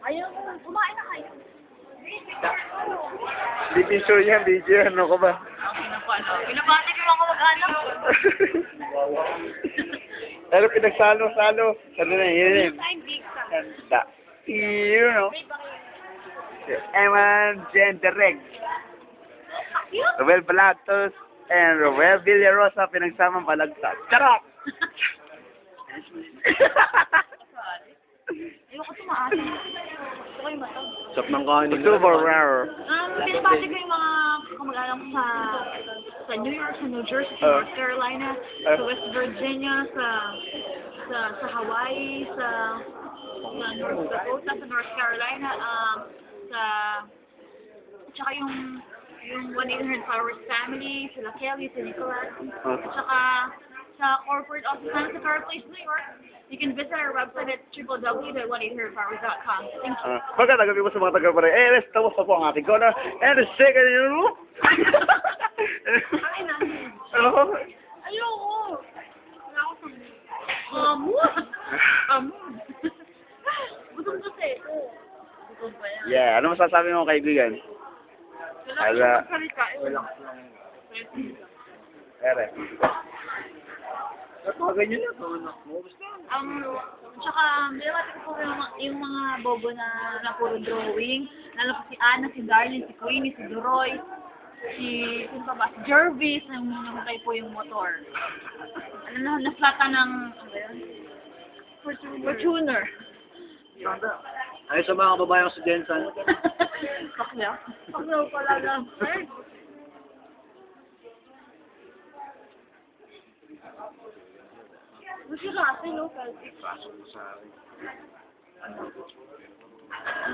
Ayaw mo, kumain na kayo. Picture yan, video. Ano ka ba? Pinabati ko mga mag-anak. Pero pinagsalo-salo. Salo na yun. Ganda. You know. Eman Gendereg. Roel Balatos and Roel Villarosa pinagsamang balagsak. Charot! Ayoko tumaas. Gusto ko yung matag. Sap ng kanin. Super rare. Um, pinabati ko yung mga kamag-anak ko sa sa New York, sa New Jersey, sa Uh, North Carolina, uh, sa West Virginia, sa sa sa Hawaii, sa sa North Dakota, sa North Carolina, um, sa tsaka yung yung 1-800 Flowers family, sila Kelly, si Nicholas, Uh. at saka sa corporate office namin sa Fair Place, in New York. You can visit our website at www.1800flowers.com. Thank you. Uh, mo sa mga taga eh, let's tapos na po ang ating corner. And the second, you know? Ay, na. Ano? Ayoko. Wala ako sa Amo. Amo. Gutom kasi. Gutom pa yan. Yeah, ano masasabi mo kaibigan? Wala Ala. akong magsalita eh. Wala Ere. Ganyan lang, anak mo. Um, tsaka, binabati ko po yung, mga- yung mga bobo na, na puro drawing. Lalo po si Anna, si Darlene, si Queenie, si Duroy, si, sino pa ba? Si Jervis, na namatay po yung motor. Ano na, naflata ng, ano ba yun? Fortuner. Fortuner. Ay, sa mga kababayan ko sa Jensen. Pakyaw. Pakyaw pala lang. Ay. Gusto kasi, no? Kasi.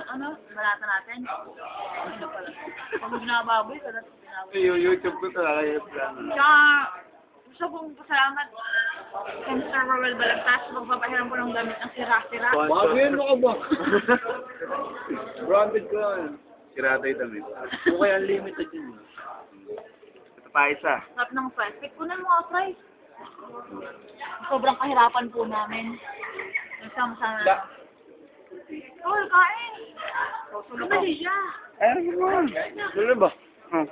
Ano? Malata natin? Ano pala? Pag binababoy, ka natin binaboy. Yung YouTube ko talaga yung plano. Tsaka, gusto kong pasalamat kay Mr. Rowell Balagtas sa pagpapahiram ko ng damit ng sira-sira. Bago yun mo ka ba? Branded ko yan. Sirata yung damit. Okay, unlimited yun. Ito pa isa. Sarap ng fries. Pikunan mo nga fries. Sobrang kahirapan po namin. Nagsama-sama na. Oh, kain! Madali siya. Eh, ano ba? Ano ba? Hmm.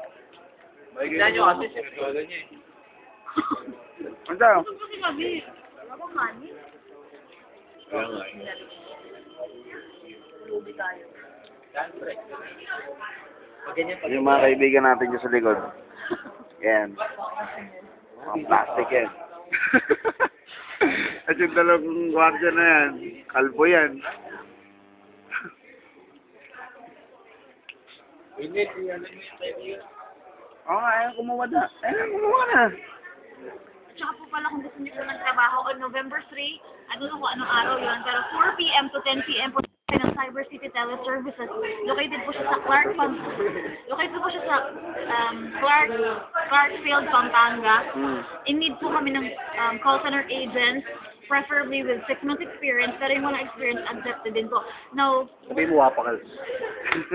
Tignan nyo kasi sa niya eh. Ano tayo? Gusto ko si Gabi. Wala ko money. Kaya nga eh. Lubi tayo. Yung mga kaibigan natin dyan sa likod. Yan. Mga plastic yan. At yung dalawang gwardiya na yan, kalbo yan. Ano? Oo nga, ayaw kumuha na. Ayaw kumuha na. Tsaka po pala kung gusto niyo po ng trabaho on November 3, I don't know kung anong araw yun, pero 4 p.m. to 10 p.m. po ng Cyber City Teleservices. Located po siya sa Clark, Pam Located po siya sa um, Clark, Clarkfield, Pampanga. Hmm. In need po kami ng um, call center agents, preferably with 6 months experience, pero yung mga experience accepted din po. Now, Sabi mo, wapakal.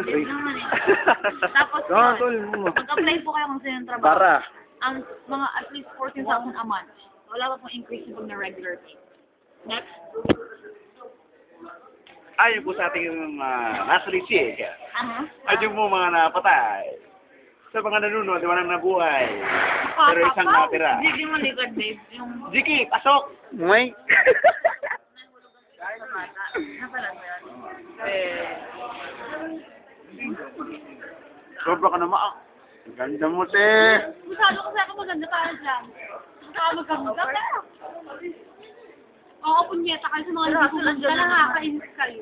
Yun naman eh. Tapos, Ah, yun, tol, mo. mag-apply po kayo kung sino yung trabaho. Para. Ang mga at least 14,000 a month. Wala pa pong increase pag na regular pay. Next. Ayun po sa ating mga nasa Lichi. Ano? At yung po mga napatay. Sa mga nanonood, walang nabuhay. Pero isang natira. Hindi mo likod, babe. Yung Jiki, pasok! May. eh. Sobra ka naman. Ang ganda mo, te. Masyado kasi ako maganda para dyan. Baka magkamaganda. Pero, Oo, punyeta kayo sa mga hindi kumanda. Nakakainis kayo.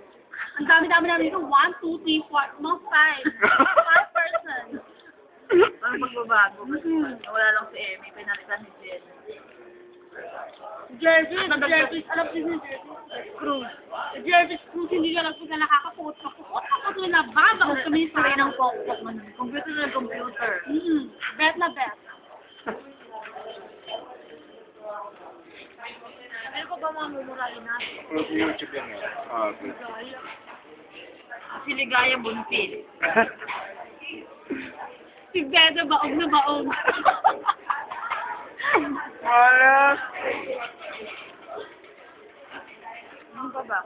Ang dami-dami namin ito. One, two, three, four, mga five. Five person. Ano magbabago? Wala lang si Emmy. Pinalitan ni Jen. Jervis, Jervis, alam ko si Jervis Cruz. Jervis Cruz, hindi niya alam kung na nakakapot. Kapot, kapot na nababa ko kami sa ng pokpok. Computer na computer. Mm-hmm. Bet na bet. Ano ko ba mga mumurahin natin? YouTube yan. eh. Ah, Okay. Si Ligaya Buntil. Si Beda baog na baog. Wala. ano pa ba?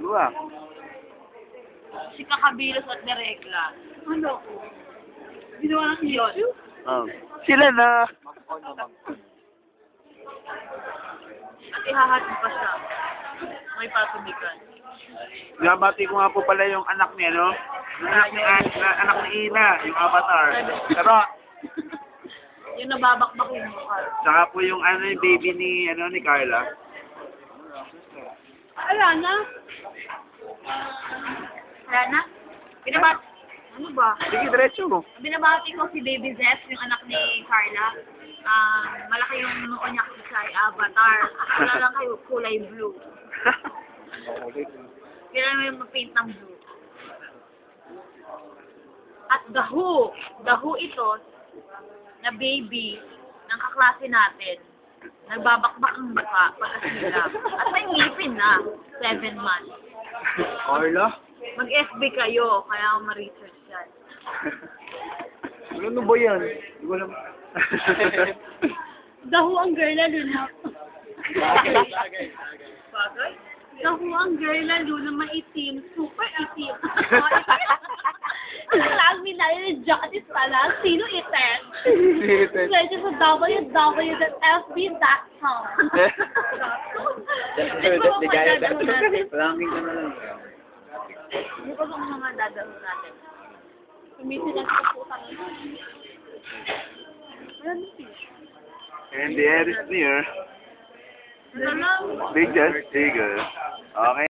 Dua. si Kakabilos at Neregla. Ano? Ginawa ng yun. Um, sila na. At ihahatid pa siya. May patubigan. Binabati ko nga po pala yung anak niya, no? Anak ni, An- anak ni Ina, yung avatar. Pero, Yung nababakbak yung mukha. saka po yung ano yung baby ni, ano, ni Carla. Wala na. Wala na? Binabat... Ano ba? Sige, diretso mo. Binabati ko si Baby Zeth, yung anak ni Carla. Ah, malaki yung noo niya kasi sa avatar. Wala lang kayo kulay blue. Kailangan mo yung mag-paint ng blue. At the Who, the Who ito, na baby ng kaklase natin, nagbabakbak ang mukha pagkasila. At may ngipin na, seven months. Carla? Mag-FB kayo, kaya ma-research yan. Ano ba yan? Hindi ko alam. Daho ang girl na. Bagay. Bagay? Daho ang girl na maitim. Super itim. Lang minayos Jockeys pala. Sino itin? Pwede sa www.fb.com. Ito ang madadalo natin. Maraming ka na lang. Ito ang mga dadalo natin. Tumitin lang sa putang. And the end is near. Wala lang. Big just bigger. Okay.